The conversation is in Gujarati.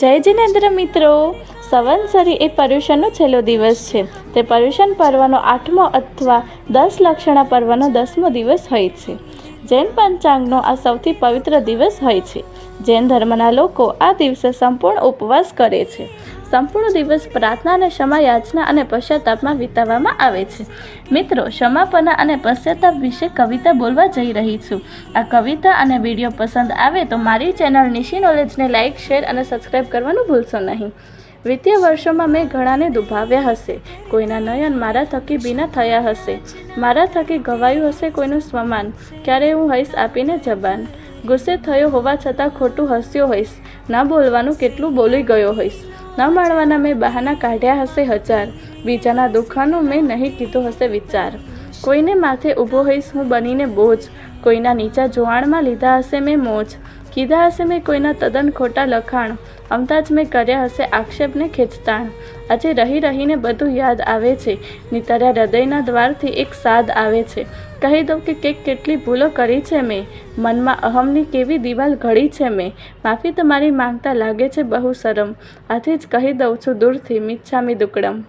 જય જિનેન્દ્ર મિત્રો. સંવત્સરી એ પર્યુષણનો છેલ્લો દિવસ છે. તે પર્યુષણ પર્વનો આઠમો અથવા દસ લક્ષણા પર્વનો દસમો દિવસ હોય છે. જૈન પંચાંગનો આ સૌથી પવિત્ર દિવસ હોય છે. જૈન ધર્મના લોકો આ દિવસે સંપૂર્ણ ઉપવાસ કરે છે. સંપૂર્ણ દિવસ પ્રાર્થના અને ક્ષમા યાચના અને પશ્ચાતાપમાં વિતાવવામાં આવે છે. મિત્રો ક્ષમાપના અને પશ્ચાતાપ વિશે કવિતા બોલવા જઈ રહી છું. આ કવિતા અને વીડિયો પસંદ આવે તો મારી ચેનલ નિશી નોલેજને લાઇક શેર અને સબસ્ક્રાઈબ કરવાનું ભૂલશો નહીં. વિત્તીય વર્ષોમાં મેં ઘણાને દુભાવ્યા હશે. કોઈના નયન મારા થકી બીના થયા હશે. મારા થકી ગવાયું હશે કોઈનું સ્વમાન. ક્યારે હું હઈશ આપીને જબાન. ગુસ્સે થયો હોવા છતાં ખોટું હસ્યો હોઈશ. ન બોલવાનું કેટલું બોલી ગયો હોઈશ. ન માણવાના મેં બહાના કાઢ્યા હશે હજાર. બીજાના દુખાનું મેં નહીં કીધો હશે વિચાર. કોઈને માથે ઊભો હોઈશ હું બનીને બોજ. કોઈના નીચા જોવાણમાં લીધા હશે મેં મોજ. કીધા હશે મેં કોઈના તદ્દન ખોટા લખાણ. અમતા જ મેં કર્યા હશે આક્ષેપને ખેંચતાણ. આજે રહી રહીને બધું યાદ આવે છે. નિતર્યા હૃદયના દ્વારથી એક સાદ આવે છે. કહી દઉં કે કેક કેટલી ભૂલો કરી છે મેં. મનમાં અહમની કેવી દિવાલ ઘડી છે મેં. માફી તમારી માંગતા લાગે છે બહુ શરમ. આથી જ કહી દઉં છું દૂરથી, મિચ્છામી દુકડમ.